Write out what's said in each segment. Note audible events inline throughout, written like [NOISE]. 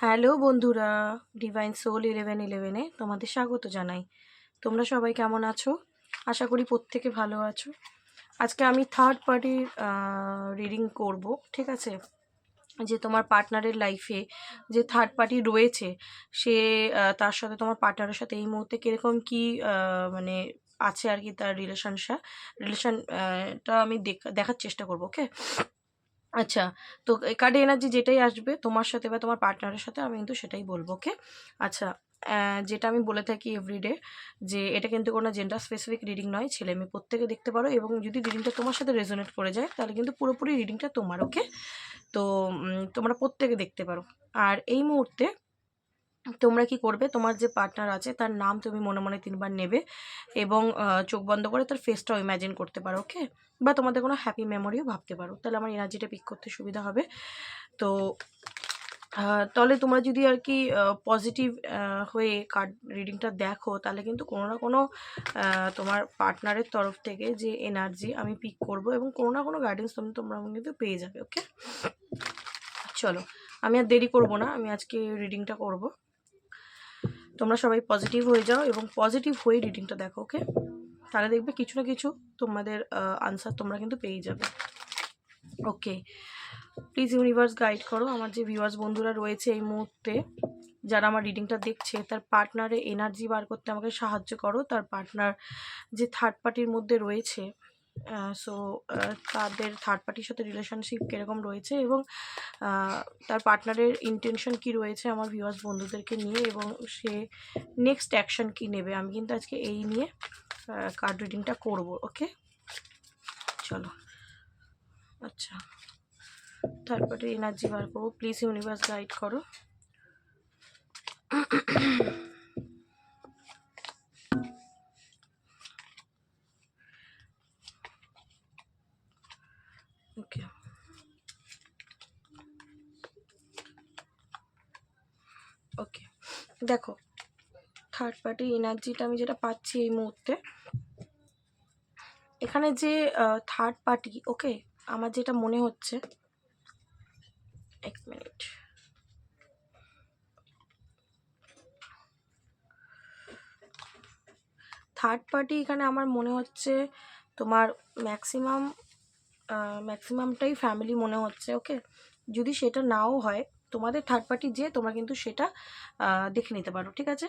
Hello বন্ধুরা divine soul eleven ইলেভেনে তোমাদের স্বাগত জানাই। তোমরা সবাই কেমন আছো? আশা করি প্রত্যেকে ভালো আছো। আজকে আমি থার্ড পার্টির রিডিং করব, ঠিক আছে? যে তোমার পার্টনারের লাইফে যে থার্ড পার্টি রয়েছে, সে তার সাথে তোমার পার্টনারের সাথে এই মুহূর্তে কীরকম কী মানে আছে আর কি তার রিলেশনসা রিলেশনটা আমি দেখ- দেখার চেষ্টা করব ওকে আচ্ছা তো কার্ডে এনার্জি যেটাই আসবে তোমার সাথে বা তোমার পার্টনারের সাথে আমি কিন্তু সেটাই বলব ওকে আচ্ছা যেটা আমি বলে থাকি এভরিডে যে এটা কিন্তু কোনো জেন্ডার স্পেসিফিক রিডিং নয়, ছেলে মেয়ে প্রত্যেকে দেখতে পারো এবং যদি রিডিংটা তোমার সাথে রেজোনেট করে যায় তাহলে কিন্তু পুরোপুরি রিডিংটা তোমার ওকে তো তোমরা প্রত্যেকে দেখতে পারো। আর এই মুহূর্তে তোমরা কি করবে? তোমার যে পার্টনার আছে, তার নাম তুমি মনে মনে তিনবার নেবে এবং চোখ বন্ধ করে তার ফেসটাও ইম্যাজিন করতে পারো ওকে বা তোমাদের কোনো হ্যাপি মেমোরিও ভাবতে পারো। তাহলে আমার এনার্জিটা পিক করতে সুবিধা হবে। তো তাহলে তোমরা যদি আর কি পজিটিভ হয়ে কার্ড রিডিংটা দেখো, তাহলে কিন্তু কোনো না কোনো তোমার পার্টনারের তরফ থেকে যে এনার্জি আমি পিক করব এবং কোনো না কোনো গাইডেন্স তুমি তোমরা কিন্তু পেয়ে যাবে ওকে চলো, আমি আর দেরি করব না। আমি আজকে রিডিংটা করব। তোমরা সবাই পজিটিভ হয়ে যাও এবং পজিটিভ হয়ে রিডিংটা দেখো ওকে তাহলে দেখবে কিছু না কিছু তোমাদের আনসার তোমরা কিন্তু পেয়ে যাবে। ওকে প্লিজ ইউনিভার্স গাইড করো। আমার যে ভিউয়ার্স বন্ধুরা রয়েছে এই মুহূর্তে, যারা আমার রিডিংটা দেখছে, তার পার্টনারে এনার্জি বার করতে আমাকে সাহায্য করো। তার পার্টনার যে থার্ড পার্টির মধ্যে রয়েছে সো তাদের থার্ড পার্টির সাথে রিলেশনশিপ কীরকম রয়েছে এবং তার পার্টনারের ইন্টেনশন কি রয়েছে আমার ভিউয়ার্স বন্ধুদেরকে নিয়ে এবং সে নেক্সট অ্যাকশন কি নেবে? আমি কিন্তু আজকে এই নিয়ে কার্ড রিডিংটা করব ওকে চলো। আচ্ছা। থার্ড পার্টির এনার্জি বার করব। প্লিজ ইউনিভার্স গাইড করো। ওকে দেখো থার্ড পার্টি এনার্জিটা আমি যেটা পাচ্ছি এই মুহূর্তে, এখানে যে থার্ড পার্টি ওকে আমার যেটা মনে হচ্ছে, এক মিনিট থার্ড পার্টি এখানে আমার মনে হচ্ছে তোমার ম্যাক্সিমাম ম্যাক্সিমামটাই ফ্যামিলি মনে হচ্ছে ওকে যদি সেটা নাও হয় তোমাদের থার্ড পার্টি যে, তোমরা কিন্তু সেটা দেখে নিতে পারো, ঠিক আছে?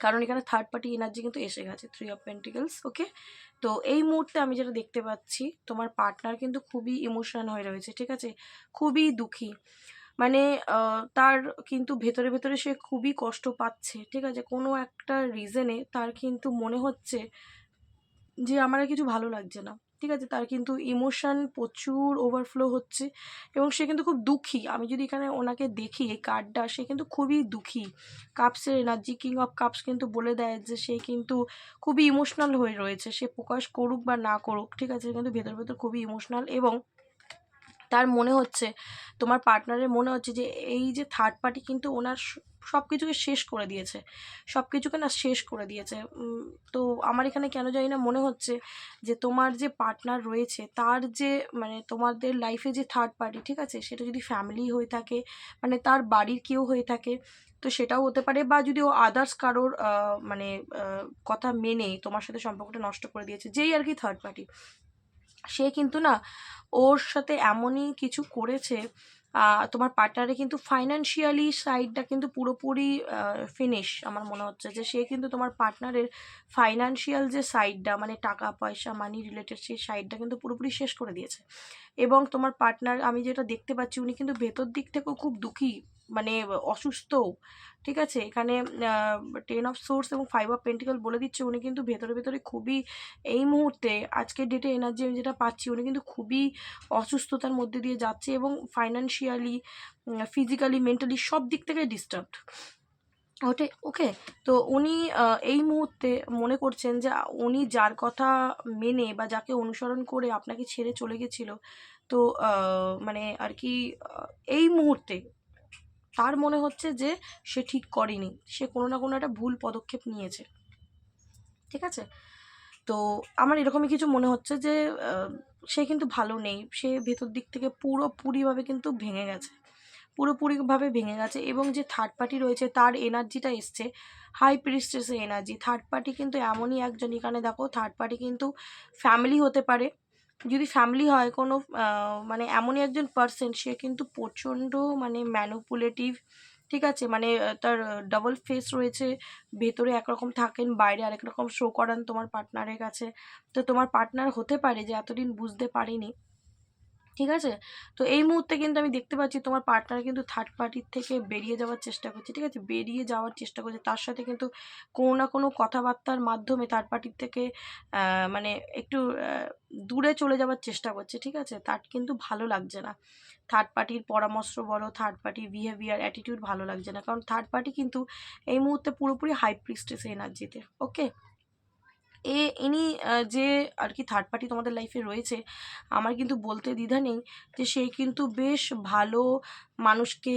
কারণ এখানে থার্ড পার্টি এনার্জি কিন্তু এসে গেছে থ্রি অফ পেন্টিকলস ওকে তো এই মুহূর্তে আমি যেটা দেখতে পাচ্ছি, তোমার পার্টনার কিন্তু খুবই ইমোশনাল হয়ে রয়েছে, ঠিক আছে? খুবই দুঃখী। মানে তার কিন্তু ভেতরে ভেতরে সে খুবই কষ্ট পাচ্ছে, ঠিক আছে? কোনো একটা রিজনে তার কিন্তু মনে হচ্ছে যে, আমার কিছু ভালো লাগছে না। ঠিক আছে? তার কিন্তু ইমোশান প্রচুর ওভারফ্লো হচ্ছে এবং সে কিন্তু খুব দুঃখী। আমি যদি এখানে ওনাকে দেখি, এই কার্ডটা সে কিন্তু খুবই দুঃখী। কাপসের এনার্জি কিং অফ কাপস কিন্তু বলে দেয় যে সে কিন্তু খুবই ইমোশনাল হয়ে রয়েছে। সে প্রকাশ করুক বা না করুক, ঠিক আছে? কিন্তু ভেতর ভেতর খুবই ইমোশনাল এবং তার মনে হচ্ছে, তোমার পার্টনারের মনে হচ্ছে যে, এই যে থার্ড পার্টি কিন্তু ওনার সব কিছুকে শেষ করে দিয়েছে। সব কিছুকে না শেষ করে দিয়েছে। তো আমার এখানে কেন জানি না মনে হচ্ছে যে, তোমার যে পার্টনার রয়েছে, তার যে মানে তোমাদের লাইফে যে থার্ড পার্টি ঠিক আছে? সেটা যদি ফ্যামিলি হয়ে থাকে মানে তার বাড়ির কেউ হয়ে থাকে, তো সেটাও হতে পারে বা যদি ও আদার্স কারোর মানে কথা মেনে তোমার সাথে সম্পর্কটা নষ্ট করে দিয়েছে, যেই আর কি থার্ড পার্টি সে কিন্তু না ওর সাথে এমনই কিছু করেছে তোমার পার্টনারে কিন্তু ফাইন্যান্সিয়ালি সাইডটা কিন্তু পুরোপুরি ফিনিশ আমার মনে হচ্ছে যে সে কিন্তু তোমার পার্টনারের ফাইন্যান্সিয়াল যে সাইডটা মানে টাকা পয়সা মানি রিলেটেড সেই সাইডটা কিন্তু পুরোপুরি শেষ করে দিয়েছে। এবং তোমার পার্টনার আমি যেটা দেখতে পাচ্ছি, উনি কিন্তু ভেতর দিক থেকেও খুব দুঃখী মানে অসুস্থ। ঠিক আছে? এখানে টেন অফ সোর্স এবং ফাইভ অফ পেন্টিকল বলে দিচ্ছে, উনি কিন্তু ভেতরে ভেতরে খুবই এই মুহূর্তে আজকের ডেটে এনার্জি আমি যেটা পাচ্ছি, উনি কিন্তু খুবই অসুস্থতার মধ্যে দিয়ে যাচ্ছে এবং ফাইন্যান্সিয়ালি ফিজিক্যালি মেন্টালি সব দিক থেকে ডিস্টার্বড ওটে, ওকে? তো উনি এই মুহূর্তে মনে করছেন যে উনি যার কথা মেনে বা যাকে অনুসরণ করে আপনাকে ছেড়ে চলে গেছিল তো মানে আর কি এই মুহূর্তে তার মনে হচ্ছে যে সে ঠিক করেনি। সে কোনো না কোনো একটা ভুল পদক্ষেপ নিয়েছে। ঠিক আছে? তো আমার এরকমই কিছু মনে হচ্ছে যে সে কিন্তু ভালো নেই। সে ভেতর দিক থেকে পুরোপুরিভাবে কিন্তু ভেঙে গেছে। পুরোপুরিভাবে ভেঙে গেছে এবং যে থার্ড পার্টি রয়েছে, তার এনার্জিটা এসছে। হাই প্রিস্টেসের এনার্জি থার্ড পার্টি কিন্তু এমনই একজন। এখানে দেখো থার্ড পার্টি কিন্তু ফ্যামিলি হতে পারে। যদি ফ্যামিলি হয় কোনো মানে এমনই একজন পার্সন সে কিন্তু প্রচণ্ড মানে ম্যানুপুলেটিভ ঠিক আছে? মানে তার ডাবল ফেস রয়েছে, ভেতরে একরকম থাকেন, বাইরে আরেক রকম শো করান তোমার পার্টনারের কাছে। তো তোমার পার্টনার হতে পারে যে এতদিন বুঝতে পারিনি। ঠিক আছে? তো এই মুহূর্তে কিন্তু আমি দেখতে পাচ্ছি তোমার পার্টনার কিন্তু থার্ড পার্টির থেকে বেরিয়ে যাওয়ার চেষ্টা করছে, ঠিক আছে? বেরিয়ে যাওয়ার চেষ্টা করছে। তার সাথে কিন্তু কোনো না কোনো কথাবার্তার মাধ্যমে থার্ড পার্টির থেকে মানে একটু দূরে চলে যাওয়ার চেষ্টা করছে, ঠিক আছে? তার কিন্তু ভালো লাগছে না। থার্ড পার্টির পরামর্শ বলো থার্ড পার্টির বিহেভিয়ার অ্যাটিটিউড ভালো লাগছে না। কারণ থার্ড পার্টি কিন্তু এই মুহূর্তে পুরোপুরি হাই প্রিস্টেস এনার্জিতে ওকে এ, ইনি যে আর কি থার্ড পার্টি তোমাদের লাইফে রয়েছে, আমার কিন্তু বলতে দ্বিধা নেই যে সে কিন্তু বেশ ভালো মানুষকে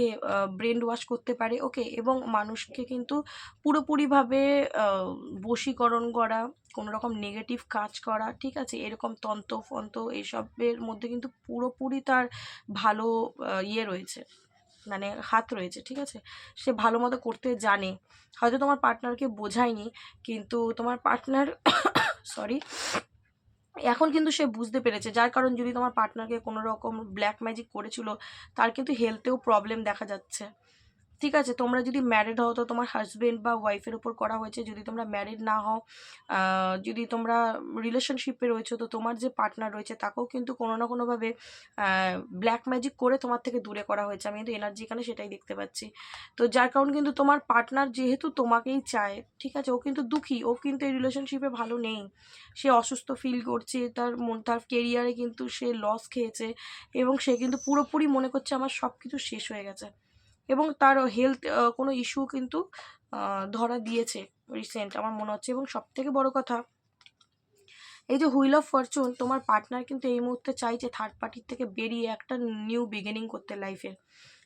ব্রেন ওয়াশ করতে পারে ওকে এবং মানুষকে কিন্তু পুরোপুরিভাবে বশীকরণ করা কোনো রকম নেগেটিভ কাজ করা, ঠিক আছে? এরকম তন্ত্র ফন্ত এইসবের মধ্যে কিন্তু পুরোপুরি তার ভালো ইয়ে রয়েছে। মানে হাত রয়েছে, ঠিক আছে? সে ভালো মতো করতে জানে। হয়তো তোমার পার্টনারকে বোঝায়নি, কিন্তু তোমার পার্টনার সরি [COUGHS] এখন কিন্তু সে বুঝতে পেরেছে। যার কারণ যদি তোমার পার্টনারকে কোনো রকম ব্ল্যাক ম্যাজিক করেছিল, তার কিন্তু হেলথেও প্রবলেম দেখা যাচ্ছে। ঠিক আছে, তোমরা যদি ম্যারিড হও তো তোমার হাজব্যান্ড বা ওয়াইফের উপর করা হয়েছে, যদি তোমরা ম্যারিড না হও যদি তোমরা রিলেশনশিপে রয়েছো তো তোমার যে পার্টনার রয়েছে তাকেও কিন্তু কোনো না কোনোভাবে ব্ল্যাক ম্যাজিক করে তোমার থেকে দূরে করা হয়েছে। আমি কিন্তু এনার্জি এখানে সেটাই দেখতে পাচ্ছি। তো যার কারণ কিন্তু তোমার পার্টনার যেহেতু তোমাকেই চায়, ঠিক আছে, ও কিন্তু দুঃখী, ও কিন্তু এই রিলেশনশিপে ভালো নেই। সে অসুস্থ ফিল করছে, তার মন, তার কেরিয়ারে কিন্তু সে লস খেয়েছে এবং সে কিন্তু পুরোপুরি মনে করছে আমার সব কিছু শেষ হয়ে গেছে। এবং তার হেলথ কোনো ইস্যু কিন্তু ধরা দিয়েছে রিসেন্ট আমার মনে হচ্ছে। এবং সব থেকে বড় কথা, এই যে হুইল অফ ফরচুন তোমার পার্টনার কিন্তু এই মুহূর্তে চাইছে থার্ড পার্টির থেকে বেরিয়ে একটা নিউ বিগিনিং করতে লাইফে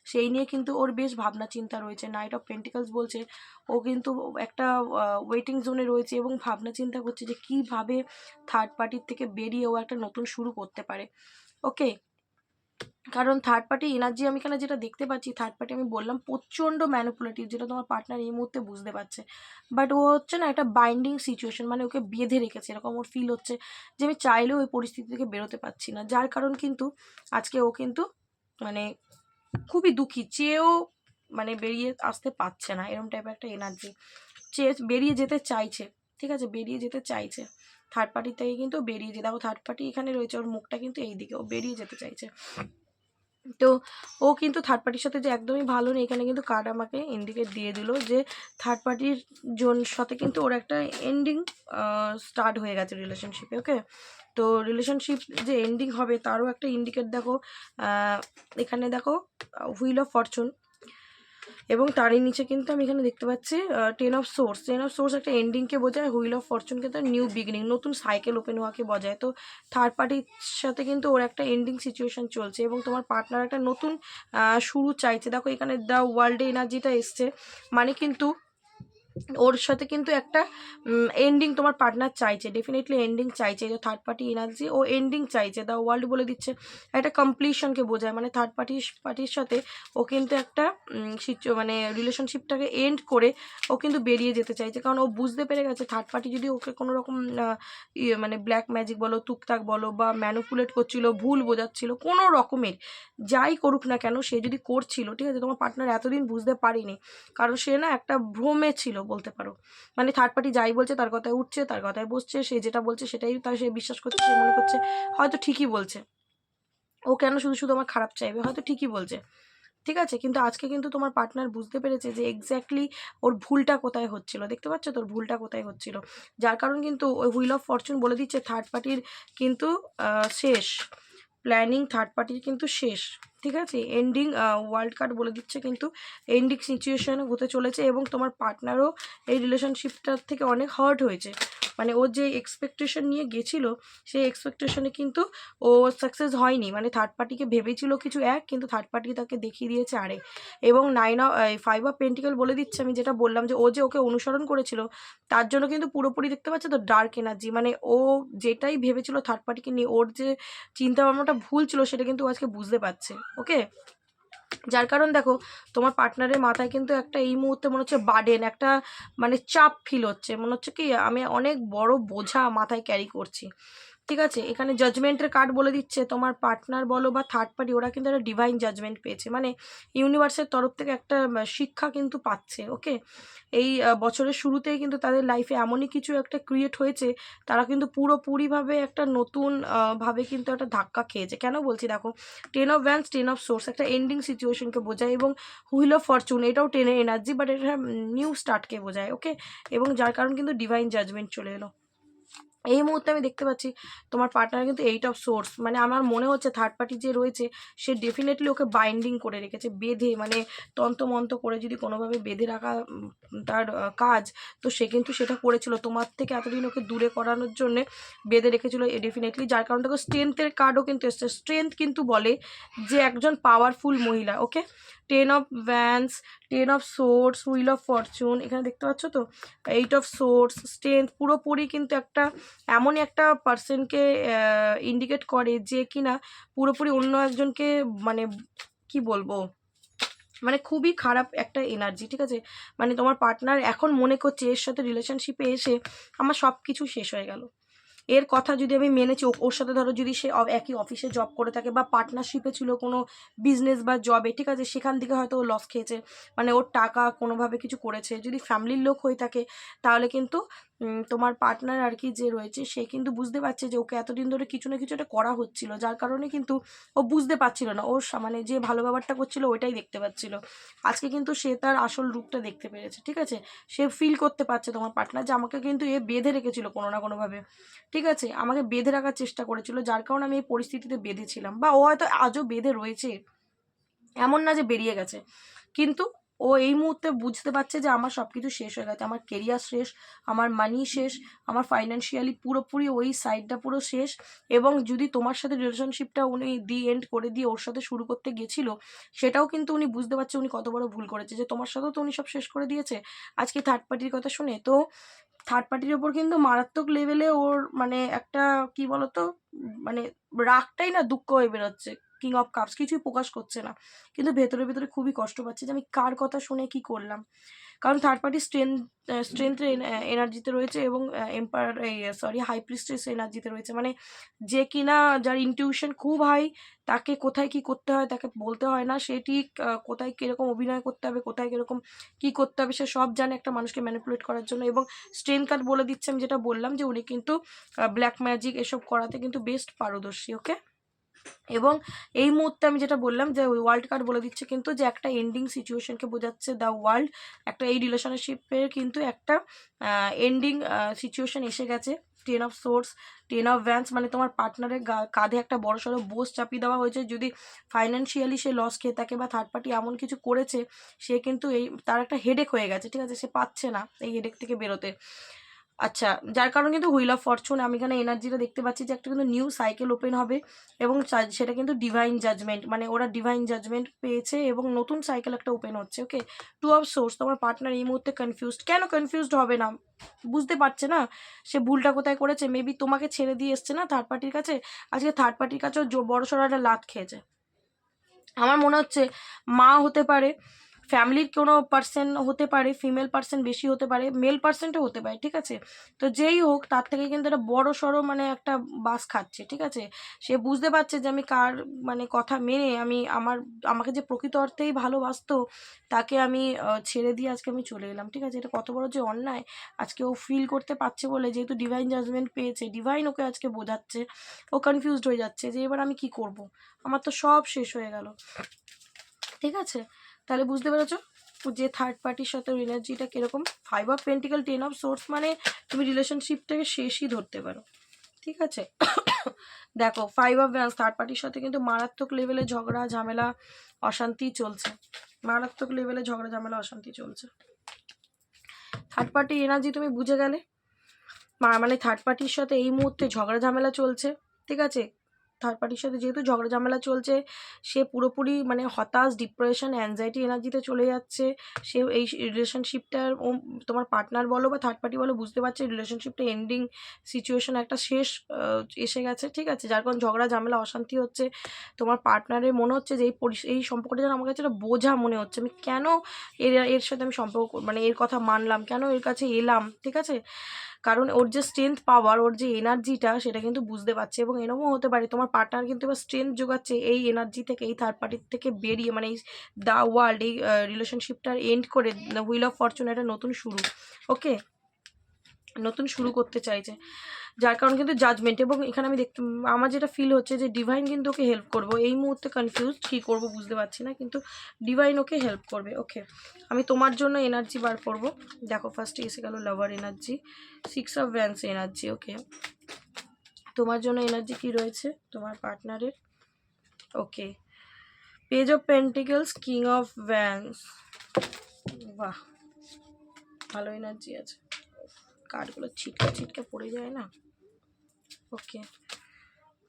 সেই নিয়ে কিন্তু ওর বেশ ভাবনা চিন্তা রয়েছে। নাইট অফ পেন্টিকালস বলছে, ও কিন্তু একটা ওয়েটিং জোনে রয়েছে এবং ভাবনা চিন্তা করছে যে কীভাবে থার্ড পার্টির থেকে বেরিয়ে ও একটা নতুন শুরু করতে পারে। ওকে কারণ থার্ড পার্টি এনার্জি আমি এখানে যেটা দেখতে পাচ্ছি থার্ড পার্টি আমি বললাম প্রচণ্ড ম্যানুপুলেটিভ যেটা তোমার পার্টনার এই মুহূর্তে বুঝতে পারছে। বাট ও হচ্ছে না একটা বাইন্ডিং সিচুয়েশন মানে ওকে বেঁধে রেখেছে, এরকম ওর ফিল হচ্ছে যে আমি চাইলেও ওই পরিস্থিতি থেকে বেরোতে পারছি না। যার কারণ কিন্তু আজকে ও কিন্তু মানে খুবই দুঃখী, চেয়েও মানে বেরিয়ে আসতে পারছে না এরকম টাইপের একটা এনার্জি চেয়ে বেরিয়ে যেতে চাইছে, ঠিক আছে? বেরিয়ে যেতে চাইছে। থার্ড পার্টি থেকে কিন্তু বেরিয়ে যে দেখো থার্ড পার্টি এখানে রয়েছে, ওর মুখটা কিন্তু এই দিকে ও বেরিয়ে যেতে চাইছে। তো ও কিন্তু থার্ড পার্টির সাথে যে একদমই ভালো নেই, এখানে কিন্তু কার্ড আমাকে ইন্ডিকেট দিয়ে দিল যে থার্ড পার্টির জন সাথে কিন্তু ওর একটা এন্ডিং স্টার্ট হয়ে গেছে রিলেশনশিপে ওকে তো রিলেশনশিপ যে এন্ডিং হবে, তারও একটা ইন্ডিকেট দেখো এখানে দেখো হুইল অফ ফরচুন এবং তারই নিচে কিন্তু আমি এখানে দেখতে পাচ্ছি ten of swords ten of swords একটা এন্ডিংকে বোঝায় হুইল অফ ফরচুনকে তার নিউ বিগিনিং নতুন সাইকেল ওপেন হওয়াকে বোঝায়। তো থার্ড পার্টির সাথে কিন্তু ওর একটা এন্ডিং সিচুয়েশন চলছে এবং তোমার পার্টনার একটা নতুন শুরু চাইছে। দেখো এখানে দ্য ওয়ার্ল্ডে এনার্জিটা এসছে। মানে কিন্তু ওর সাথে কিন্তু একটা এন্ডিং তোমার পার্টনার চাইছে ডেফিনেটলি এন্ডিং চাইছে যে থার্ড পার্টি এনার্জি ও এন্ডিং চাইছে দ্য ওয়ার্ল্ড বলে দিচ্ছে, একটা কমপ্লিশনকে বোঝায় মানে থার্ড পার্টি পার্টির সাথে ও কিন্তু একটা মানে রিলেশনশিপটাকে এন্ড করে ও কিন্তু বেরিয়ে যেতে চাইছে, কারণ ও বুঝতে পেরে গেছে থার্ড পার্টি যদি ওকে কোনো রকম ইয়ে মানে ব্ল্যাক ম্যাজিক বলো তুকতাক বলো বা ম্যানুপুলেট করছিল, ভুল বোঝাচ্ছিল, কোনো রকমের, যাই করুক না কেন, সে যদি করছিল, ঠিক আছে, তোমার পার্টনার এতদিন বুঝতে পারিনি, কারণ সে না একটা ভ্রমে ছিল বলতে পারো। মানে থার্ড পার্টি যাই বলছে তার কথায় উঠছে, তার কথায় বসছে, সে যেটা বলছে সেটাই তার সে বিশ্বাস করছে, সে মনে করছে, হয়তো ঠিকই বলছে। ও কেন শুধু শুধু আমার খারাপ চাইবে? হয়তো ঠিকই বলছে। ঠিক আছে? কিন্তু আজকে কিন্তু তোমার পার্টনার বুঝতে পেরেছে যে এক্স্যাক্টলি ওর ভুলটা কোথায় হচ্ছিল। দেখতে পাচ্ছ তোর ভুলটা কোথায় হচ্ছিল? যার কারণ কিন্তু ওই হুইল অফ ফরচুন বলে দিচ্ছে থার্ড পার্টির কিন্তু শেষ। প্ল্যানিং থার্ড পার্টির কিন্তু শেষ। ঠিক আছে? এন্ডিং ওয়ার্ল্ড কার্ড বলে দিচ্ছে কিন্তু এন্ডিং সিচুয়েশন হতে চলেছে এবং তোমার পার্টনারও এই রিলেশনশিপটার থেকে অনেক হার্ট হয়েছে। মানে ও যে এক্সপেকটেশন নিয়ে গেছিল, সেই এক্সপেকটেশনে কিন্তু ও সাকসেস হয়নি। মানে থার্ড পার্টিকে ভেবেছিল কিছু এক, কিন্তু থার্ড পার্টি তাকে দেখিয়ে দিয়েছে আরেক। এবং নাইন ফাইভ অফ পেন্টিক্যাল বলে দিচ্ছে, আমি যেটা বললাম যে ও যে ওকে অনুসরণ করেছিল, তার জন্য কিন্তু পুরোপুরি দেখতে পাচ্ছে তো ডার্ক এনার্জি মানে ও যেটাই ভেবেছিল থার্ড পার্টিকে নিয়ে, ওর যে চিন্তা ভাবনাটা ভুল ছিল, সেটা কিন্তু আজকে বুঝতে পারছে। ওকে যার কারণ দেখো, তোমার পার্টনারের মাথায় কিন্তু একটা এই মুহূর্তে মনে হচ্ছে বার্ডেন একটা মানে চাপ ফিল হচ্ছে। মনে হচ্ছে কি, আমি অনেক বড় বোঝা মাথায় ক্যারি করছি। ঠিক আছে? এখানে জাজমেন্টের কার্ড বলে দিচ্ছে, তোমার পার্টনার বলো বা থার্ড পার্টি ওরা কিন্তু একটা ডিভাইন জাজমেন্ট পেয়েছে। মানে ইউনিভার্সের তরফ থেকে একটা শিক্ষা কিন্তু পাচ্ছে ওকে এই বছরের শুরুতেই কিন্তু তাদের লাইফে এমনই কিছু একটা ক্রিয়েট হয়েছে, তারা কিন্তু পুরোপুরিভাবে একটা নতুন ভাবে কিন্তু একটা ধাক্কা খেয়েছে। কেন বলছি? দেখো ten of wands ten of swords একটা এন্ডিং সিচুয়েশনকে বোঝায় এবং হুইল অফ ফরচুন এটাও টেনের এনার্জি বাট এটা নিউ স্টার্টকে বোঝায় ওকে এবং যার কারণ কিন্তু ডিভাইন জাজমেন্ট চলে এলো। এই মুহূর্তে আমি দেখতে পাচ্ছি তোমার পার্টনার কিন্তু এইট অফ সোর্স মানে আমার মনে হচ্ছে থার্ড পার্টি যে রয়েছে, সে ডেফিনেটলি ওকে বাইন্ডিং করে রেখেছে, বেঁধে মানে তন্তমন্ত করে যদি কোনোভাবে বেঁধে রাখা তার কাজ, তো সে কিন্তু সেটা করেছিল। তোমার থেকে এতদিন ওকে দূরে করানোর জন্যে বেঁধে রেখেছিল। ডেফিনেটলি যার কারণ দেখো স্ট্রেংথের কার্ডও কিন্তু এসছে। স্ট্রেংথ কিন্তু বলে যে একজন পাওয়ারফুল মহিলা okay ten of wands ten of swords wheel of fortune এখানে দেখতে পাচ্ছ তো? এইট অফ সোর্স স্ট্রেংথ পুরোপুরি কিন্তু একটা, এমনই একটা পার্সনকে ইন্ডিকেট করে যে কিনা পুরোপুরি অন্য একজনকে মানে কি বলব? মানে খুবই খারাপ একটা এনার্জি ঠিক আছে? মানে তোমার পার্টনার এখন মনে করছে এর সাথে রিলেশনশিপে এসে আমার সব কিছু শেষ হয়ে গেল। এর কথা যদি আমি মেনেছি ওর সাথে ধরো যদি সে একই অফিসে জব করে থাকে বা পার্টনারশিপে ছিল কোনো বিজনেস বা জবে ঠিক আছে, সেখান থেকে হয়তো ও লস খেয়েছে। মানে ওর টাকা কোনোভাবে কিছু করেছে। যদি ফ্যামিলির লোক হয়ে থাকে, তাহলে কিন্তু তোমার পার্টনার আর কি যে রয়েছে, সে কিন্তু বুঝতে পারছে যে ওকে এতদিন ধরে কিছু না কিছু একটা করা হচ্ছিল। যার কারণে কিন্তু ও বুঝতে পারছিল না। ওর মানে যে ভালো ব্যাপারটা করছিল, ওইটাই দেখতে পাচ্ছিল। আজকে কিন্তু সে তার আসল রূপটা দেখতে পেরেছে, ঠিক আছে? সে ফিল করতে পারছে তোমার পার্টনার যে আমাকে কিন্তু এ বেঁধে রেখেছিল কোনো না কোনোভাবে, ঠিক আছে? আমাকে বেঁধে রাখার চেষ্টা করেছিল, যার কারণে আমি এই পরিস্থিতিতে বেঁধেছিলাম। বা ও হয়তো আজও বেঁধে রয়েছে, এমন না যে বেরিয়ে গেছে। কিন্তু ও এই মুহূর্তে বুঝতে পারছে যে আমার সব কিছু শেষ হয়ে গেছে, আমার কেরিয়ার শেষ, আমার মানি শেষ, আমার ফাইন্যান্সিয়ালি পুরোপুরি ওই সাইডটা পুরো শেষ এবং যদি তোমার সাথে রিলেশনশিপটা উনি দি এন্ড করে দিয়ে ওর সাথে শুরু করতে গেছিল, সেটাও কিন্তু উনি বুঝতে পারছে, উনি কত বড় ভুল করেছে, যে তোমার সাথেও তো উনি সব শেষ করে দিয়েছে। আজকে থার্ড পার্টির কথা শুনে তো থার্ড পার্টির ওপর কিন্তু মারাত্মক লেভেলে ওর মানে একটা কি বলতো মানে রাগটাই না দুঃখ হয়ে বেরোচ্ছে। কিং অফ কাপস কিছুই প্রকাশ করছে না। কিন্তু ভেতরে ভেতরে খুবই কষ্ট পাচ্ছে যে আমি কার কথা শুনে কি করলাম। কারণ থার্ড পার্টি স্ট্রেংথ স্ট্রেংথের এনার্জিতে রয়েছে এবং এম্পায়ার এই সরি হাই প্রিস্টেস এনার্জিতে রয়েছে। মানে যে কিনা যার ইনটিউশন খুব হাই তাকে কোথায় কি করতে হয়, তাকে বলতে হয় না। সে ঠিক কোথায় কীরকম অভিনয় করতে হবে, কোথায় কীরকম কি করতে হবে, সে সব জানে একটা মানুষকে ম্যানিপুলেট করার জন্য। এবং স্ট্রেন কার্ড বলে দিচ্ছে আমি যেটা বললাম যে, উনি কিন্তু ব্ল্যাক ম্যাজিক এসব করাতে কিন্তু বেস্ট পারদর্শী ওকে এবং এই মুহূর্তে আমি যেটা বললাম যে ওই ওয়ার্ল্ড কার্ড বলে দিচ্ছে কিন্তু যে একটা এন্ডিং সিচুয়েশনকে বোঝাচ্ছে দ্য ওয়ার্ল্ড একটা এই রিলেশনশিপের কিন্তু একটা এন্ডিং সিচুয়েশন এসে গেছে। Ten of swords ten of wands মানে তোমার পার্টনারের কাঁধে একটা বড় সড়ো বোঝ চাপিয়ে দেওয়া হয়েছে। যদি ফাইন্যান্সিয়ালি সে লস খেয়ে থাকে বা থার্ড পার্টি এমন কিছু করেছে, সে কিন্তু এই, তার একটা হেডেক হয়ে গেছে, ঠিক আছে? সে পাচ্ছে না এই হেডেক থেকে বেরোতে। আচ্ছা যার কারণে কিন্তু হুইল অফ ফরচুন আমি এখানে এনার্জিটা দেখতে পাচ্ছি যে একটা কিন্তু নিউ সাইকেল ওপেন হবে এবং সেটা কিন্তু ডিভাইন জাজমেন্ট মানে ওরা ডিভাইন জাজমেন্ট পেয়েছে এবং নতুন সাইকেল একটা ওপেন হচ্ছে ওকে টু অফ সোর্স তোমার পার্টনার এই মুহূর্তে কনফিউজড কেন কনফিউজড হবে না? বুঝতে পারছে না? সে ভুলটা কোথায় করেছে? মেবি তোমাকে ছেড়ে দিয়ে এসছে না থার্ড পার্টির কাছে? আজকে থার্ড পার্টির কাছেও জো- বড় সড়ো একটা লাত খেয়েছে। আমার মনে হচ্ছে মা হতে পারে ফ্যামিলির কোনো পার্সন হতে পারে, ফিমেল পার্সন বেশি হতে পারে, মেল পার্সনটা হতে পারে, ঠিক আছে? তো যেই হোক, তার থেকে কিন্তু একটা বড় সড়ো মানে একটা বাস খাচ্ছে, ঠিক আছে? সে বুঝতে পারছে যে আমি কার মানে কথা মেনে আমি আমার, আমাকে যে প্রকৃত অর্থেই ভালোবাসতো, তাকে আমি ছেড়ে দিয়ে আজকে আমি চলে এলাম, ঠিক আছে? এটা কত বড় যে অন্যায়। আজকে ও ফিল করতে পারছে বলে যেহেতু ডিভাইন জাজমেন্ট পেয়েছে ডিভাইন ওকে আজকে বোঝাচ্ছে, ও কনফিউজড হয়ে যাচ্ছে যে এবার আমি কি করব? আমার তো সব শেষ হয়ে গেল, ঠিক আছে? তাহলে বুঝতে পেরেছ? যে থার্ড পার্টির সাথে এনার্জিটা কীরকম? Five of pentacle ten of swords মানে তুমি রিলেশনশিপটাকে শেষই ধরতে পারো। ঠিক আছে? দেখো ফাইভ অফ ভ্যান্স থার্ড পার্টির সাথে কিন্তু মারাত্মক লেভেলে ঝগড়া, ঝামেলা, অশান্তি চলছে। মারাত্মক লেভেলে ঝগড়া, ঝামেলা, অশান্তি চলছে। থার্ড পার্টি এনার্জি তুমি বুঝে গেলে? মানে থার্ড পার্টির সাথে এই মুহূর্তে ঝগড়া, ঝামেলা চলছে। ঠিক আছে? থার্ড পার্টির সাথে যেহেতু ঝগড়া ঝামেলা চলছে, সে পুরোপুরি মানে হতাশ ডিপ্রেশন অ্যাংজাইটি এনার্জিতে চলে যাচ্ছে। সে এই রিলেশনশিপটার ও তোমার পার্টনার বলো বা থার্ড পার্টি বলো বুঝতে পারছে রিলেশনশিপটা এন্ডিং সিচুয়েশন একটা শেষ এসে গেছে, ঠিক আছে? যার কারণ ঝগড়া ঝামেলা অশান্তি হচ্ছে। তোমার পার্টনারের মনে হচ্ছে যে এই এই সম্পর্কটা যেন আমার কাছে একটা বোঝা মনে হচ্ছে। আমি কেন এর এর সাথে আমি সম্পর্ক মানে এর কথা মানলাম, কেন এর কাছে এলাম, ঠিক আছে? কারণ ওর যে স্ট্রেংথ পাওয়ার ওর যে এনার্জিটা সেটা কিন্তু বুঝতে পারছে এবং এরকমও হতে পারে। তোমার পার্টনার কিন্তু এবার স্ট্রেংথ যোগাচ্ছে এই এনার্জি থেকে, এই থার্ড পার্টির থেকে বেরিয়ে মানে এই দ্য ওয়ার্ল্ড এই রিলেশনশিপটার এন্ড করে হুইল অফ ফরচুন একটা নতুন শুরু ওকে নতুন শুরু করতে চাইছে। যার কারণ কিন্তু জাজমেন্ট এবং এখানে আমি দেখতে, আমার যেটা ফিল হচ্ছে যে ডিভাইন কিন্তু ওকে হেল্প করব। এই মুহূর্তে কনফিউজ কী করব বুঝতে পারছি না, কিন্তু ডিভাইন ওকে হেল্প করবে। ওকে আমি তোমার জন্য এনার্জি বার করব। দেখো ফার্স্টে এসে গেল lover energy six of wands energy okay তোমার জন্য এনার্জি কি রয়েছে? তোমার পার্টনারের okay page of pentacles king of wands বাহ, ভালো এনার্জি আছে। কার্ডগুলো ছিটকা ছিটকা পড়ে যায় না? ওকে।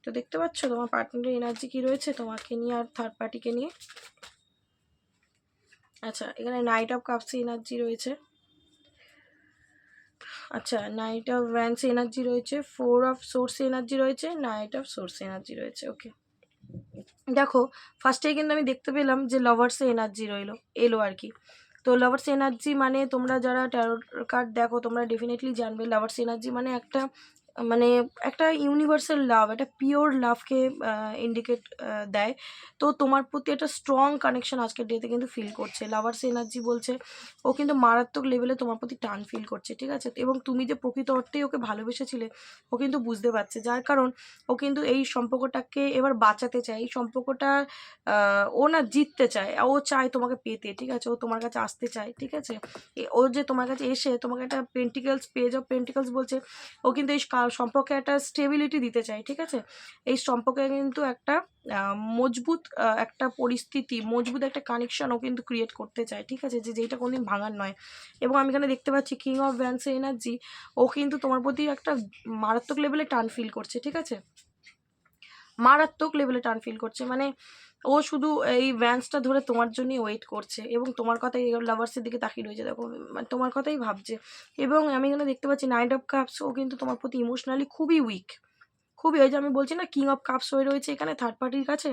তো দেখতে পাচ্ছ তোমার পার্টনারের এনার্জি কি রয়েছে? তোমাকে নিয়ে আর থার্ড পার্টিকে নিয়ে। আচ্ছা এখানে নাইট অফ কাপস এনার্জি রয়েছে। আচ্ছা নাইট অফ ভ্যান্স এনার্জি রয়েছে। ফোর অফ সোর্স এনার্জি রয়েছে। নাইট অফ সোর্স এনার্জি রয়েছে। ওকে। দেখো ফার্স্টেই কিন্তু আমি দেখতে পেলাম যে লাভার্সে এনার্জি রইল, এলো আর কি। তো লাভার্স এনার্জি মানে তোমরা যারা ট্যারো কার্ড দেখো, তোমরা ডেফিনেটলি জানবে লাভার্স এনার্জি মানে একটা মানে একটা ইউনিভার্সাল লাভ একটা পিওর লাভকে ইন্ডিকেট দেয়। তো তোমার প্রতি একটা স্ট্রং কানেকশন আজকের ডেতে কিন্তু ফিল করছে। লাভার্স এনার্জি বলছে, ও কিন্তু মারাত্মক লেভেলে তোমার প্রতি টান ফিল করছে, ঠিক আছে? এবং তুমি যে প্রকৃত অর্থেই ওকে ভালোবেসেছিলে, ও কিন্তু বুঝতে পারছে। যার কারণ, ও কিন্তু এই সম্পর্কটাকে এবার বাঁচাতে চায়। এই সম্পর্কটা ও না জিততে চায়। ও চায় তোমাকে পেতে, ঠিক আছে? ও তোমার কাছে আসতে চায়, ঠিক আছে? ও যে তোমার কাছে এসে তোমাকে একটা পেন্টিকলস পেজ অফ পেন্টিকেলস বলছে, ও কিন্তু এই সম্পর্কে একটা স্টেবিলিটি দিতে চায় ঠিক আছে? এই সম্পর্কে কিন্তু একটা মজবুত একটা পরিস্থিতি, মজবুত একটা কানেকশন ও কিন্তু ক্রিয়েট করতে চায় ঠিক আছে? যে যেটা কোনোদিন ভাঙার নয়। এবং আমি এখানে দেখতে পাচ্ছি কিং অফ ভ্যান্সের এনার্জি ও কিন্তু তোমার প্রতি একটা মারাত্মক লেভেলে টান ফিল করছে, ঠিক আছে? মারাত্মক লেভেলে টান ফিল করছে। মানে ও শুধু এই ভ্যান্সটা ধরে তোমার জন্যই ওয়েট করছে এবং তোমার কথাই লাভার্সের দিকে তাকিয়ে রয়েছে, দেখো মানে তোমার কথাই ভাবছে। এবং আমি এখানে দেখতে পাচ্ছি নাইট অফ কাপস ও কিন্তু তোমার প্রতি ইমোশনালি খুবই উইক খুবই, ওই যে আমি বলছি না কিং অফ কাপস হয়ে রয়েছে এখানে থার্ড পার্টির কাছে।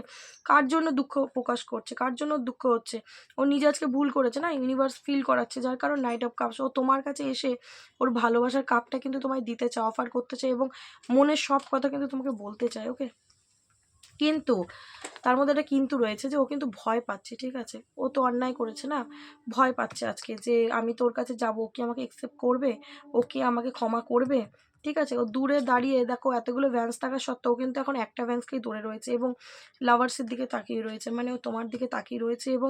কার জন্য দুঃখ প্রকাশ করছে? কার জন্য দুঃখ হচ্ছে? ও নিজে আজকে ভুল করেছে না ইউনিভার্স ফিল করাচ্ছে, যার কারণ নাইট অফ কাপস ও তোমার কাছে এসে ওর ভালোবাসার কাপটা কিন্তু তোমায় দিতে চায় অফার করতে চায় এবং মনের সব কথা কিন্তু তোমাকে বলতে চায় ওকে কিন্তু তার মধ্যে একটা কিন্তু রয়েছে যে ও কিন্তু ভয় পাচ্ছে, ঠিক আছে? ও তো অন্যায় করেছে না? ভয় পাচ্ছে আজকে যে আমি তোর কাছে যাব, ও কি আমাকে অ্যাকসেপ্ট করবে? ও কি আমাকে ক্ষমা করবে? ঠিক আছে? ও দূরে দাঁড়িয়ে দেখো এতগুলো ভ্যান্স থাকা সত্ত্বেও কিন্তু এখন একটা ভ্যান্সকেই দূরে রয়েছে এবং লাভার্সের দিকে তাকিয়ে রয়েছে। মানে ও তোমার দিকে তাকিয়ে রয়েছে এবং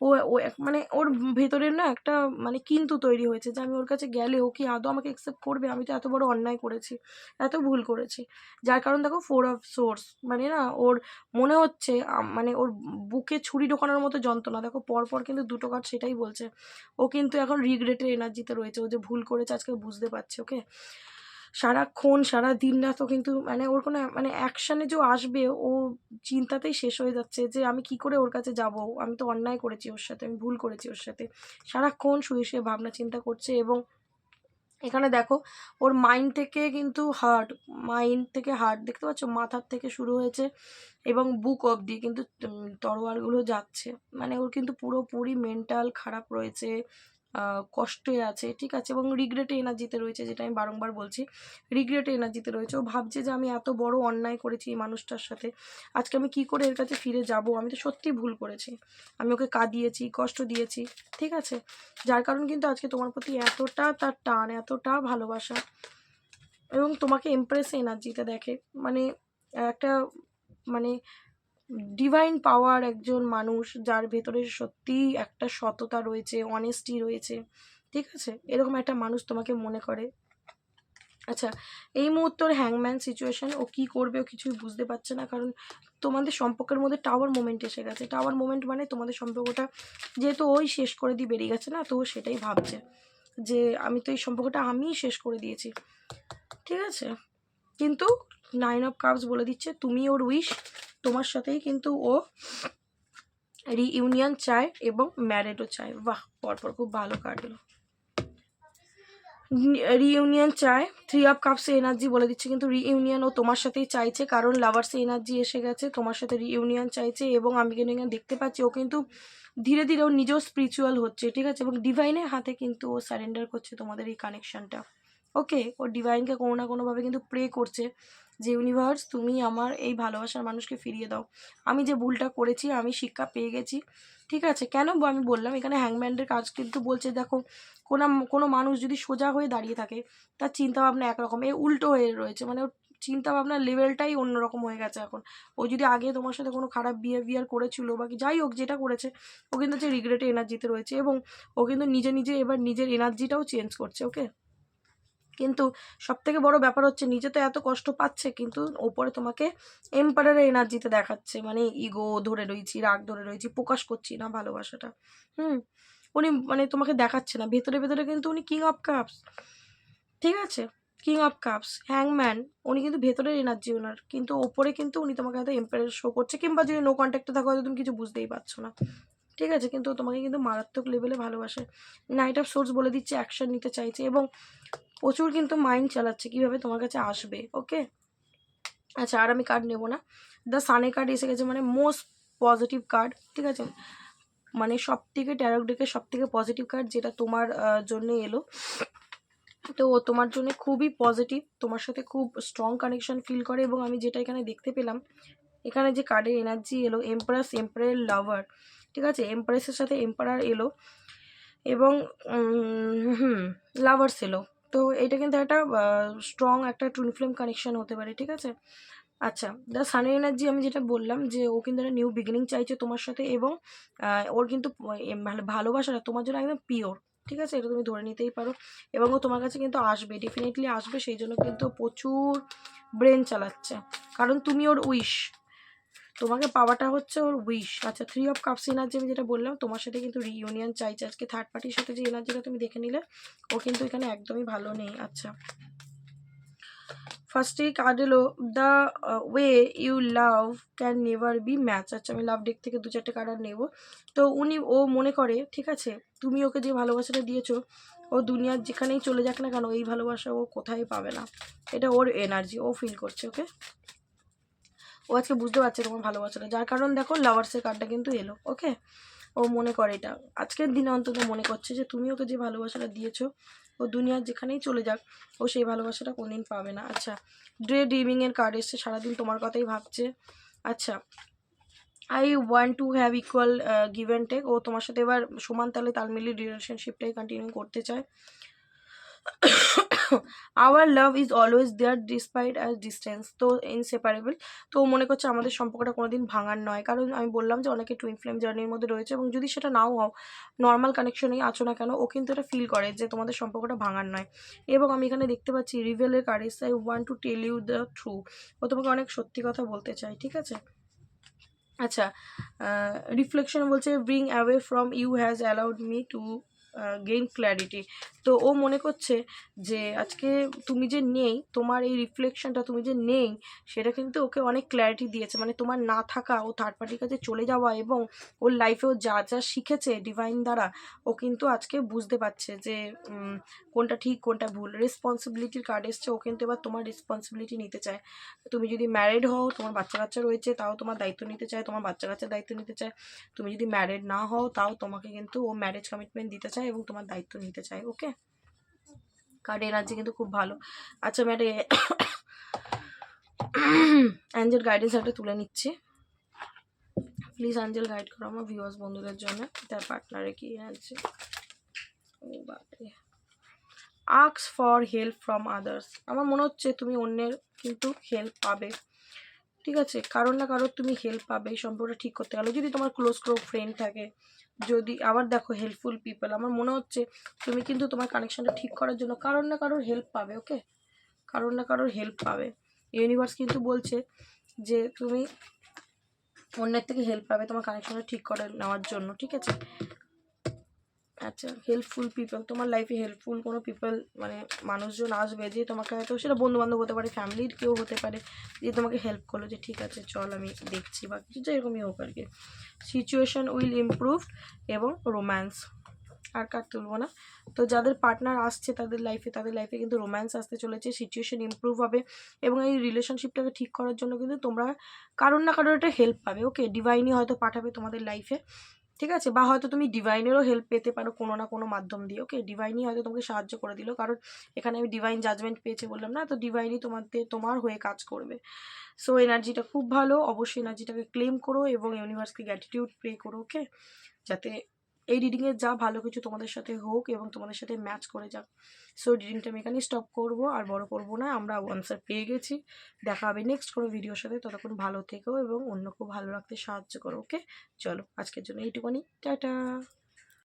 ও ও মানে ওর ভেতরের না একটা মানে কিন্তু তৈরি হয়েছে যে আমি ওর কাছে গেলে ও কি আদৌ আমাকে অ্যাকসেপ্ট করবে? আমি তো এত বড় অন্যায় করেছি, এত ভুল করেছি। যার কারণ দেখো ফোর অফ সোর্স মানে না ওর মনে হচ্ছে মানে ওর বুকে ছুরি ঢোকানোর মতো যন্ত্রণা। দেখো পরপর কিন্তু দুটো কার্ড সেটাই বলছে। ও কিন্তু এখন রিগ্রেটের এনার্জিতে রয়েছে। ও যে ভুল করেছে আজকে বুঝতে পারছে ওকে সারাক্ষণ সারা দিন রাত ও কিন্তু মানে ওর কোনো মানে অ্যাকশানে যে আসবে, ও চিন্তাতেই শেষ হয়ে যাচ্ছে যে আমি কি করে ওর কাছে যাব? আমি তো অন্যায় করেছি ওর সাথে, আমি ভুল করেছি ওর সাথে। সারাক্ষণ শুয়ে শুয়ে ভাবনা চিন্তা করছে এবং এখানে দেখো, ওর মাইন্ড থেকে কিন্তু হার্ট মাইন্ড থেকে হার্ট দেখতে পাচ্ছ? মাথার থেকে শুরু হয়েছে এবং বুক অবধি কিন্তু তরোয়ারগুলো যাচ্ছে। মানে ওর কিন্তু পুরোপুরি মেন্টাল খারাপ রয়েছে। কষ্টে আছে, ঠিক আছে? এবং রিগ্রেটে এনার্জিতে রয়েছে, যেটা আমি বারংবার বলছি। রিগ্রেটে এনার্জিতে রয়েছে। ও ভাবছে যে আমি এত বড় অন্যায় করেছি এই মানুষটার সাথে। আজকে আমি কি করে এর কাছে ফিরে যাব? আমি তো সত্যিই ভুল করেছি। আমি ওকে কাঁদিয়েছি, কষ্ট দিয়েছি, ঠিক আছে? যার কারণ কিন্তু আজকে তোমার প্রতি এতটা তার টান, এতটা ভালোবাসা এবং তোমাকে এমপ্রেস এনার্জিতে দেখে। মানে একটা মানে ডিভাইন পাওয়ার একজন মানুষ যার ভেতরে সত্যিই একটা সততা রয়েছে অনেস্টি রয়েছে, ঠিক আছে? এরকম একটা মানুষ তোমাকে মনে করে। আচ্ছা এই মুহূর্তের হ্যাংম্যান সিচুয়েশন ও কী করবে ও কিছুই বুঝতে পারছে না, কারণ তোমাদের সম্পর্কের মধ্যে টাওয়ার মোমেন্ট এসে গেছে। টাওয়ার মোমেন্ট মানে তোমাদের সম্পর্কটা যেহেতু ওই শেষ করে দিয়ে বেরিয়ে গেছে না, তো সেটাই ভাবছে যে আমি তো এই সম্পর্কটা আমিই শেষ করে দিয়েছি, ঠিক আছে? কিন্তু নাইন অফ কাপস বলে দিচ্ছে, তুমি ওর উইশ তোমার সাথেই কিন্তু ও রিইউনিয়ন চায় এবং ম্যারেডও চায়। বাহ, পরপর খুব ভালো কার্ড রিইউনিয়ন চায় থ্রি অফ কাপসে এনার্জি বলে দিচ্ছে, কিন্তু রিইউনিয়ন ও তোমার সাথেই চাইছে, কারণ লাভার্সে এনার্জি এসে গেছে, তোমার সাথে রিইউনিয়ন চাইছে এবং আমি কিন্তু দেখতে পাচ্ছি ও কিন্তু ধীরে ধীরে ও নিজেও স্পিরিচুয়াল হচ্ছে, ঠিক আছে? এবং ডিভাইনের হাতে কিন্তু ও সারেন্ডার করছে তোমাদের এই কানেকশনটা ওকে, ও ডিভাইনকে কোনো না কোনোভাবে কিন্তু প্রে করছে যে ইউনিভার্স তুমি আমার এই ভালোবাসার মানুষকে ফিরিয়ে দাও। আমি যে ভুলটা করেছি, আমি শিক্ষা পেয়ে গেছি। ঠিক আছে? কেন আমি বললাম, এখানে হ্যাংম্যানের কাজ কিন্তু বলছে, দেখো, কোনো কোনো মানুষ যদি সোজা হয়ে দাঁড়িয়ে থাকে, তার চিন্তাভাবনা একরকম। এ উল্টো হয়ে রয়েছে মানে ওর চিন্তাভাবনার লেভেলটাই অন্যরকম হয়ে গেছে এখন। ও যদি আগে তোমার সাথে কোনো খারাপ বিহেভিয়ার করেছিল বা কি, যাই হোক, যেটা করেছে, ও কিন্তু হচ্ছে রিগ্রেটে এনার্জিতে রয়েছে এবং ও কিন্তু নিজে নিজে এবার নিজের এনার্জিটাও চেঞ্জ করছে ওকে কিন্তু সব থেকে বড় ব্যাপার হচ্ছে নিজে তো এত কষ্ট পাচ্ছে, কিন্তু ওপরে তোমাকে এম্পায়ারের এনার্জিতে দেখাচ্ছে। মানে ইগো ধরে রয়েছি, রাগ ধরে রয়েছি, প্রকাশ করছি না ভালোবাসাটা। হুম, উনি মানে তোমাকে দেখাচ্ছে না। ভেতরে ভেতরে কিন্তু উনি কিং অফ কাপস ঠিক আছে? কিং অফ কাপস হ্যাংম্যান উনি কিন্তু ভেতরের এনার্জি ওনার কিন্তু ওপরে কিন্তু উনি তোমাকে হয়তো এম্পায়ার শো করছে, কিংবা যদি নো কন্ট্যাক্টে থাকো হয়তো তুমি কিছু বুঝতেই পারছ না। ঠিক আছে, কিন্তু তোমাকে কিন্তু মারাত্মক লেভেলে ভালোবাসে। নাইট অফ সোর্স বলে দিচ্ছে অ্যাকশন নিতে চাইছে এবং প্রচুর কিন্তু মাইন্ড চালাচ্ছে কীভাবে তোমার কাছে আসবে ওকে আচ্ছা আর আমি কার্ড নেব না। দ্য সানে কার্ড এসে গেছে মানে মোস্ট পজিটিভ কার্ড ঠিক আছে? মানে সব থেকে ট্যারক ডেকে সব থেকে পজিটিভ কার্ড যেটা তোমার জন্য এলো। তো তোমার জন্য খুবই পজিটিভ তোমার সাথে খুব স্ট্রং কানেকশন ফিল করে এবং আমি যেটা এখানে দেখতে পেলাম, এখানে যে কার্ডের এনার্জি এলো এমপ্রেস এম্পায়ার লাভার ঠিক আছে? এমপ্রেসের সাথে এম্পারার এলো এবং হুম লাভার্স এলো। তো এটা কিন্তু একটা স্ট্রং একটা টুন ফ্লেম কানেকশন হতে পারে, ঠিক আছে? আচ্ছা দ্য সানের এনার্জি আমি যেটা বললাম যে, ও কিন্তু একটা নিউ বিগিনিং চাইছে তোমার সাথে এবং ওর কিন্তু ভালোবাসাটা তোমার জন্য একদম পিওর ঠিক আছে? এটা তুমি ধরে নিতেই পারো। এবং ও তোমার কাছে কিন্তু আসবে ডেফিনেটলি আসবে, সেই জন্য কিন্তু প্রচুর ব্রেন চালাচ্ছে। কারণ তুমি ওর উইশ তোমাকে পাওয়াটা হচ্ছে ওর উইশ আচ্ছা থ্রি অফ কাপস এনার্জি আমি যেটা বললাম, তোমার সাথে কিন্তু রিইউনিয়ন চাইছে আজকে থার্ড পার্টির সাথে যে এনার্জিটা তুমি দেখে নিলে, ও কিন্তু এখানে একদমই ভালো নেই। আচ্ছা। ফার্স্টেই কার্ড এলো the way you love can never be match আচ্ছা আমি লাভ ডেক থেকে দু চারটে কার্ড আর নেব। তো উনি, ও মনে করে, ঠিক আছে, তুমি ওকে যে ভালোবাসাটা দিয়েছ, ও দুনিয়ার যেখানেই চলে যাক না কেন, এই ভালোবাসা ও কোথায় পাবে না? এটা ওর এনার্জি ও ফিল করছে ওকে ও আজকে বুঝতে পারছে তোমার ভালোবাসাটা যার কারণ দেখো লাভার্সের কার্ডটা কিন্তু এলো ওকে ও মনে করে এটা। আজকের দিনে অন্তত মনে করছে যে তুমি ওকে যে ভালোবাসাটা দিয়েছ, ও দুনিয়ার যেখানেই চলে যাক, ও সেই ভালোবাসাটা কোনদিন পাবে না। আচ্ছা ড্রে ড্রিমিংয়ের কার্ড এসছে, সারাদিন তোমার কথাই ভাবছে। আচ্ছা I want to have equal give and take ও তোমার সাথে এবার সমান তালে তাল মিলিয়ে রিলেশনশিপটাই কন্টিনিউ করতে চায়। Our love is always there despite as distance তো ইনসেপারেবল তো মনে করছে আমাদের সম্পর্কটা কোনোদিন ভাঙার নয়। কারণ আমি বললাম যে অনেকে টুইন ফ্লেম জার্নির মধ্যে রয়েছে এবং যদি সেটা নাও হও নর্মাল কানেকশনেই আছো না কেন, ও কিন্তু এটা ফিল করে যে তোমাদের সম্পর্কটা ভাঙার নয়। এবং আমি এখানে দেখতে পাচ্ছি রিভেলের courage I want to tell you the true ও তোমাকে অনেক সত্যি কথা বলতে চাই ঠিক আছে? আচ্ছা রিফ্লেকশন বলছে bring away from you has allowed me to gain clarity তো ও মনে করছে যে আজকে তুমি যে নেই, তোমার এই রিফ্লেকশনটা তুমি যে নেই, সেটা কিন্তু ওকে অনেক ক্ল্যারিটি দিয়েছে। মানে তোমার না থাকা, ও থার্ড পার্টির কাছে চলে যাওয়া এবং ওর লাইফেও যা যা শিখেছে ডিভাইন দ্বারা, ও কিন্তু আজকে বুঝতে পারছে যে কোনটা ঠিক, কোনটা ভুল। রেসপন্সিবিলিটির কার্ড এসছে, ও কিন্তু এবার তোমার রেসপন্সিবিলিটি নিতে চায়। তুমি যদি ম্যারিড হও, তোমার বাচ্চা কাচ্চা রয়েছে, তাও তোমার দায়িত্ব নিতে চায়, তোমার বাচ্চা কাচ্চার দায়িত্ব নিতে চায়। তুমি যদি ম্যারিড না হও, তাও তোমাকে কিন্তু ও ম্যারেজ কমিটমেন্ট দিতে চায়। এবং তোমার দায়িত্ব নিতে চায় ওকে কার্ড এনার্জি কিন্তু খুব ভালো। আচ্ছা ম্যাডে অ্যাঞ্জেল গাইডেন্স একটা তুলে নিচ্ছি। প্লিজ অ্যাঞ্জেল গাইড করো আমার ভিউয়ার্স বন্ধুদের জন্য। তার পার্টনারে কি আছে? ও বাপরে। Asks for help from others আমার মনে হচ্ছে তুমি অন্যের কিন্তু হেল্প পাবে। ঠিক আছে, কারোর না কারোর তুমি হেল্প পাবে, এই সম্পর্কটা ঠিক করতে। গেলে যদি তোমার ক্লোজ ক্লোজ ফ্রেন্ড থাকে যদি, আবার দেখো হেল্পফুল পিপল আমার মনে হচ্ছে তুমি কিন্তু তোমার কানেকশানটা ঠিক করার জন্য কারোর না কারোর হেল্প পাবে ওকে কারোর না কারোর হেল্প পাবে। ইউনিভার্স কিন্তু বলছে যে তুমি অন্যের থেকে হেল্প পাবে তোমার কানেকশনটা ঠিক করে নেওয়ার জন্য, ঠিক আছে? আচ্ছা হেল্পফুল পিপল তোমার লাইফে হেল্পফুল কোনো পিপল মানে মানুষজন আসবে যে তোমাকে হয়তো সেটা বন্ধু বান্ধব হতে পারে ফ্যামিলির কেউ হতে পারে, যে তোমাকে হেল্প করল যে ঠিক আছে, চল আমি দেখছি বা কিছু যেরকমই হোক আর কি। সিচুয়েশন উইল ইমপ্রুভ এবং রোম্যান্স আর কার তুলবো না? তো যাদের পার্টনার আসছে তাদের লাইফে তাদের লাইফে কিন্তু রোম্যান্স আসতে চলেছে সিচুয়েশন ইমপ্রুভ হবে এবং এই রিলেশনশিপটাকে ঠিক করার জন্য কিন্তু তোমরা কারোর না কারোর একটা হেল্প পাবে ওকে ডিভাইনই হয়তো পাঠাবে তোমাদের লাইফে ঠিক আছে? বা হয়তো তুমি ডিভাইনেরও হেল্প পেতে পারো কোনো না কোনো মাধ্যম দিয়ে। ওকে ডিভাইনই হয়তো তোমাকে সাহায্য করে দিল। কারণ এখানে আমি ডিভাইন জাজমেন্ট পেয়েছে বললাম না? তো ডিভাইনই তোমাদের তোমার হয়ে কাজ করবে। সো এনার্জিটা খুব ভালো। অবশ্যই এনার্জিটাকে ক্লেম করো এবং ইউনিভার্সকে গ্র্যাটিটিউড প্রে করো ওকে যাতে এই রিডিংয়ে যা ভালো কিছু তোমাদের সাথে হোক এবং তোমাদের সাথে ম্যাচ করে যাক। সো রিডিংটা আমি এখানেই স্টপ করব, আর বড় করব না, আমরা আনসার পেয়ে গেছি। দেখা হবে নেক্সট কোনো ভিডিওর সাথে, ততক্ষণ ভালো থেকো এবং অন্যকেও ভালো রাখতে সাহায্য করো ওকে চলো, আজকের জন্য এইটুকুনি, টাটা!